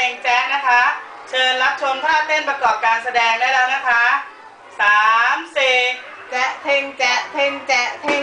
ลงแจ๊สนะคะ เชิญรับชมท่าเต้นประกอบการแสดงได้แล้วนะคะสามสี่แจ๊ะเทงแจ๊ะเทงแจ๊ะเทง